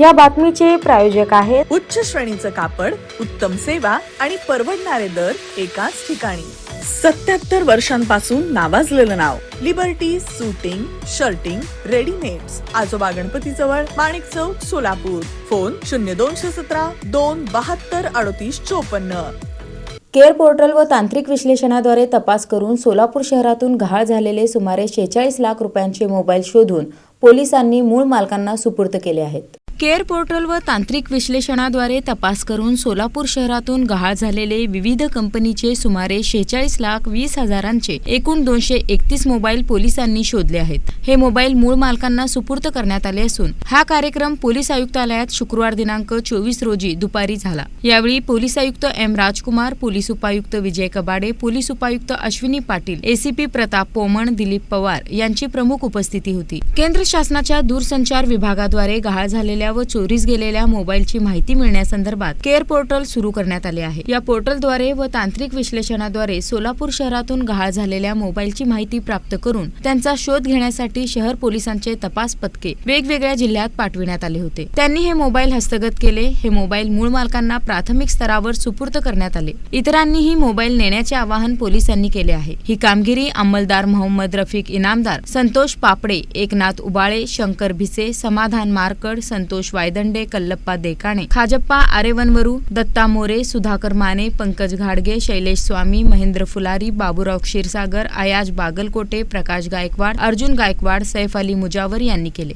या बातमीचे प्रायोजक आहेत उच्च श्रेणीचं कापड उत्तम सेवा आणि परवडणारे दर एकाच ठिकाणी. सत्याहत्तर वर्षांपासून नावाजलेलं नाव लिबर्टी सुटिंग शर्टिंग रेडीमेड्स आजोबा गणपती जवळ माणिक चौक सोलापूर. फोन शून्य दोनशे सतरा दोन बहात्तर अडतीस चोपन्न. केअर पोर्टल व तांत्रिक विश्लेषणाद्वारे तपास करून सोलापूर शहरातून गहाळ झालेले सुमारे शेहेचाळीस लाख रुपयांचे मोबाईल शोधून पोलिसांनी मूळ मालकांना सुपूर्द केले आहेत. केअर पोर्टल व तांत्रिक विश्लेषणाद्वारे तपास करून सोलापूर शहरातून गहाळ झालेले विविध कंपनीचे सुमारे शेहेचाळीस लाख वीस हजारांचे एकूण दोनशे एकतीस मोबाईल पोलिसांनी शोधले आहेत. हे मोबाईल मूळ मालकांना सुपूर्द करण्यात आले असून हा कार्यक्रम पोलीस आयुक्तालयात शुक्रवार दिनांक चोवीस रोजी दुपारी झाला. यावेळी पोलीस आयुक्त एम राजकुमार पोलीस उपायुक्त विजय कबाडे पोलीस उपायुक्त अश्विनी पाटील एसीपी प्रताप पोमण दिलीप पवार यांची प्रमुख उपस्थिती होती. केंद्र शासनाच्या दूरसंचार विभागाद्वारे गहाळ झालेल्या व चोरीस गेलेल्या मोबाईलची माहिती मिळण्यासंदर्भात केअर पोर्टल सुरू करण्यात आले आहे. या पोर्टलद्वारे व तांत्रिक विश्लेषणाद्वारे सोलापूर शहरातून गहाळ झालेल्या मोबाईलची माहिती प्राप्त करून त्यांचा शोध घेण्यासाठी शहर पोलिसांचे तपास पथके वेगवेगळ्या जिल्ह्यात पाठविण्यात आले होते. त्यांनी हे मोबाईल हस्तगत केले. हे मोबाईल मूळ मालकांना प्राथमिक स्तरावर सुपूर्द करण्यात आले. इतरांनीही मोबाईल नेण्याचे आवाहन पोलिसांनी केले आहे. ही कामगिरी अंमलदार मोहम्मद रफिक इनामदार संतोष पापडे एकनाथ उबाळे शंकर भिसे समाधान मारकड संतोष वायदंडे कल्लप्पा देकाणे खाजप्पा आरेवनवरू दत्ता मोरे सुधाकर माने पंकज घाडगे शैलेश स्वामी महेंद्र फुलारी बाबूराव क्षीरसागर आयाज बागलकोटे प्रकाश गायकवाड अर्जुन गायकवाड सैफ अली मुजावर यांनी केले.